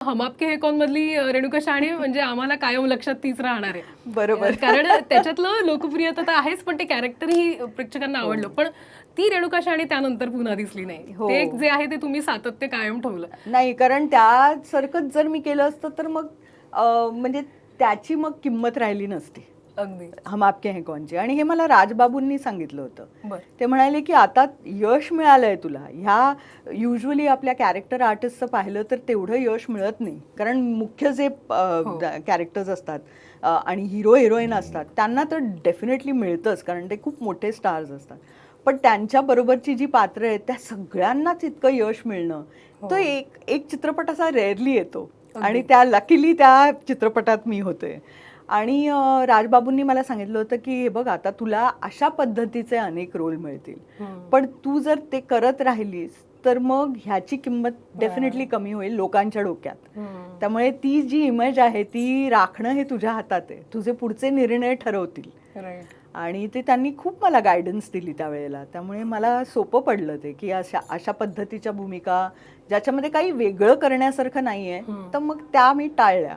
हम आपके हे कौन मधली रेणुका शहाणे म्हणजे आम्हाला कायम लक्षात तीच राहणार आहे. बरोबर. कारण त्याच्यातलं लोकप्रियता तर आहेच पण ते कॅरेक्टरही प्रेक्षकांना आवडलं. पण ती रेणुका शहाणे त्यानंतर पुन्हा दिसली नाही. हो. ते एक जे आहे ते तुम्ही सातत्य कायम ठेवलं. नाही कारण त्यासारखंच जर मी केलं असतं तर मग अं, म्हणजे त्याची मग किंमत राहिली नसती. अगदी. हम आपके हैं कौनची आणि हे मला राजबाबूंनी सांगितलं होतं. ते म्हणाले की आता यश मिळालंय तुला. ह्या युजली आपल्या कॅरेक्टर आर्टिस्टचं पाहिलं तर तेवढं यश मिळत नाही. कारण मुख्य जे कॅरेक्टर्स असतात अ, आणि हिरो हिरोईन असतात त्यांना तर डेफिनेटली मिळतंच कारण ते खूप मोठे स्टार्स असतात. पण त्यांच्या बरोबरची जी पात्र आहेत त्या सगळ्यांनाच इतकं यश मिळणं तो एक एक चित्रपट असा रेअरली येतो. आणि त्या लकीली त्या चित्रपटात मी होते. आणि राजबाबूंनी मला सांगितलं होतं की हे बघ आता तुला अशा पद्धतीचे अनेक रोल मिळतील. पण तू जर ते करत राहिलीस तर मग ह्याची किंमत डेफिनेटली कमी होईल लोकांच्या डोक्यात. त्यामुळे ती जी इमेज आहे ती राखणं हे तुझ्या हातात आहे. तुझे पुढचे निर्णय ठरवतील. आणि ते त्यांनी खूप मला गायडन्स दिली त्यावेळेला. त्यामुळे मला सोपं पडलं ते की अशा अशा पद्धतीच्या भूमिका ज्याच्यामध्ये काही वेगळं करण्यासारखं नाहीये तर मग त्या मी टाळल्या.